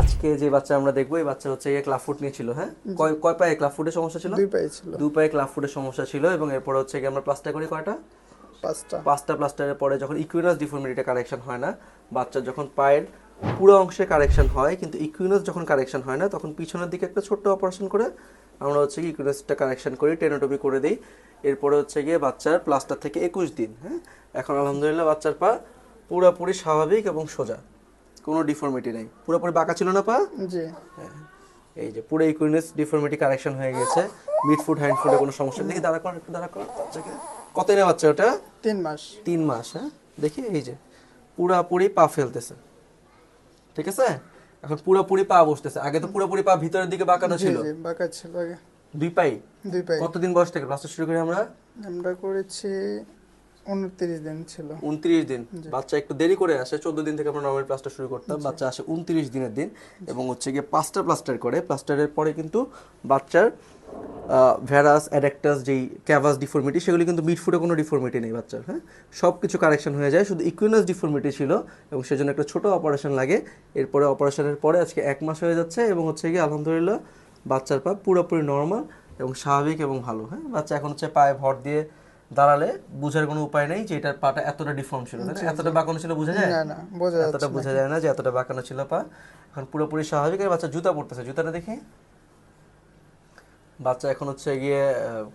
আজকে যে বাচ্চা আমরা দেখব এই বাচ্চা হচ্ছে ক্লাব ফুট নিয়েছিল হ্যাঁ? কয় কয় পায়ে ক্লাব ফুটের সমস্যা ছিল? দুই পায়ে ছিল। দু পায়ে ক্লাব ফুটের সমস্যা ছিল এবং এরপর হচ্ছে কি আমরা প্লাস্টার করি কয়টা? পাঁচটা। পাঁচটা প্লাস্টারের পরে যখন ইকুইনাস ডিফর্মিটিটা কারেকশন হয় না বাচ্চা যখন পায়ের পুরো অংশে কারেকশন হয় কিন্তু ইকুইনাস যখন কারেকশন হয় না তখন পিছনের দিকে একটা ছোট্ট অপারেশন করে আমরা হচ্ছে কি ইকুইনাসটা কারেকশন করি টেনোটমি করে দিই। এরপরে হচ্ছে গিয়ে বাচ্চার প্লাস্টার থেকে একুশ দিন হ্যাঁ? এখন আলহামদুলিল্লাহ বাচ্চার পা পুরোপুরি স্বাভাবিক এবং সোজা। কোনো ডিফর্মিটি নেই। পুরোপুরি বাঁকা ছিল না পা? জি। হ্যাঁ। এই যে পুরো ইকুইনেস ডিফর্মিটি কারেকশন হয়ে গেছে। মিড ফুট হ্যান্ড ফুটে কোনো সমস্যা নেই। দেখি দাঁড়া কর একটু দাঁড়া কর। কত নেই বাচ্চা ওটা? তিন মাস। তিন মাস হ্যাঁ? দেখি এই যে। পুরাপুরি পা ফেলতেছে। ঠিক আছে? এখন পুরোপুরি পা বসতেছে। আগে তো পুরোপুরি পা ভিতরের দিকে বাঁকানো ছিল। বাঁকা ছিল আগে। দুই পাই? দুই পায়ে কতদিন বয়স থেকে? ক্লাসটা শুরু করি আমরা? আমরা করেছি উনত্রিশ দিন ছিল। উনত্রিশ দিন। বাচ্চা একটু দেরি করে আসে চোদ্দ দিন থেকে আমরা নর্মাল প্লাস্টার শুরু করতাম। বাচ্চা আসে উনত্রিশ দিনের দিন এবং হচ্ছে গিয়ে পাঁচটা প্লাস্টার করে। প্লাস্টারের পরে কিন্তু বাচ্চার ভ্যারাস অ্যাডাক্টাস যেই ক্যাভাস ডিফর্মিটি সেগুলি কিন্তু মিডফুটে কোনো ডিফর্মিটি নেই বাচ্চার হ্যাঁ? সব কিছু কারেকশন হয়ে যায়। শুধু ইকুইনাস ডিফর্মিটি ছিল এবং সেজন্য একটা ছোট অপারেশন লাগে। এরপরে অপারেশনের পরে আজকে এক মাস হয়ে যাচ্ছে এবং হচ্ছে গিয়ে আলহামদুলিল্লাহ বাচ্চার পা পুরোপুরি নর্মাল এবং স্বাভাবিক এবং ভালো হ্যাঁ? বাচ্চা এখন হচ্ছে পায়ে ভর দিয়ে দাঁড়ালে বুঝার কোনো উপায় নেই যে এটার পাটা এতটা ডিফর্ম ছিল তাই না? এতটা বাঁকানো ছিল বোঝা যায়? না না বোঝা এতটা। বোঝা যায় না যে এতটা বাঁকানো ছিল পা। এখন পুরোপুরি স্বাভাবিক আর বাচ্চা জুতা পরতেছে। জুতাটা দেখি। বাচ্চা এখন হচ্ছে গিয়ে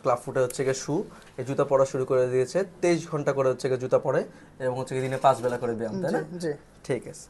ক্লাব ফুটে হচ্ছে গিয়ে শু। এই জুতা পরা শুরু করে দিয়েছে। তেইশ ঘণ্টা করে হচ্ছে গিয়ে জুতা পরে এবং হচ্ছে গিয়ে দিনে পাঁচ বেলা করে ব্যায়াম তাই না? ঠিক আছে।